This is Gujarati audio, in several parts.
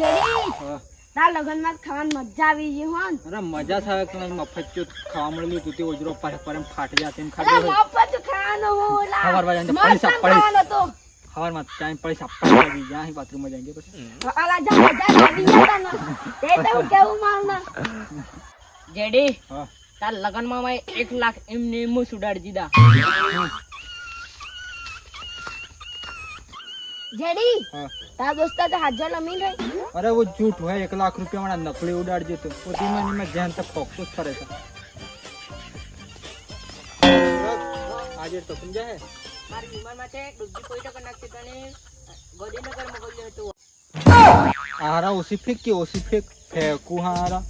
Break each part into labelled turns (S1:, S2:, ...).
S1: જેડી?
S2: હા.
S1: તાર લગનમાં ખાવાની મજા આવી ગઈ હો
S2: અરે મજા થાય કે મફત ચો ખાવા મળેલું તું તે ઓજરો પર પર ફાટી જાય તેમ ખાધું
S1: મફત ખાવાનું હું લા.
S2: સવાર વાળા પૈસા પડી.
S1: ખાવાનું તો
S2: સવારમાં ચાઈ પડી સાપડા આવી જાય બાથરૂમમાં જઈને પછી.
S1: અલા જા મજા આવી ગયા ને તે તો કેવું મારું
S3: જેડી
S2: હા.
S3: તાર લગનમાં મેં એક લાખ એમને એમ જ ઉડાડી દીધા.
S1: જેડી તાર દોસ્તા તો હાજર લમી રહી
S2: અરે વો જૂઠ હોય એક લાખ રૂપિયા વાળા નકલી ઉડાડજો તો. ઓ ધીમે ધીમે ધ્યાન તક ફોકસ કરે છે. આજે તો સમજ્યા
S3: મારી બીમાર માટે ડુબજી કોઈ ટકા નાખતી તને ગોડીનગર મોકલ્યો હતો.
S2: આરા ઓસી ફેક કે ઓસી ફેક? ફેકુ હારા.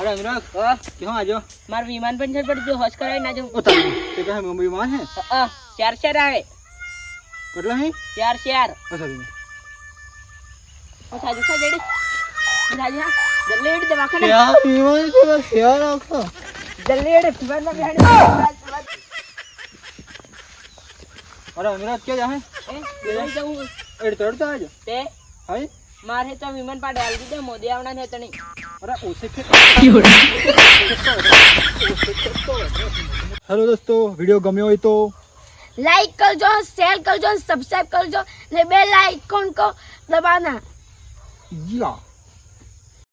S2: અરે વિનોદ
S3: હા
S2: ક્યાં આજો
S3: માર વિમાન પંચર પર જો હોશ કરાવી નાજો
S2: ઓ તમે તે કહે મમ્મી વિમાન હે
S3: હા ચાર ચાર આવે
S2: કેટલા હે
S3: ચાર ચાર
S2: અચ્છા વિનોદ
S3: અચ્છા જુસા જેડી જલ્દી હા જલ્દી એડ દવાખાને
S2: યાર વિમાન છે બસ યાર આખો
S3: જલ્દી એડ વિમાન માં બેહાડી
S2: અરે વિનોદ કે જાહે
S3: એ જવું
S2: એડ તોડતા આજો
S3: તે
S2: હાય
S3: મારે તો વિમાન પાડે આલી દે મોદી આવના ને તણી
S2: અરે ઓસે છે. હેલો દોસ્તો વિડિયો ગમ્યો હોય તો
S1: લાઈક કરજો શેર કરજો સબસ્ક્રાઇબ કરજો ને બેલ આઇકોન કો દબાના.
S2: યા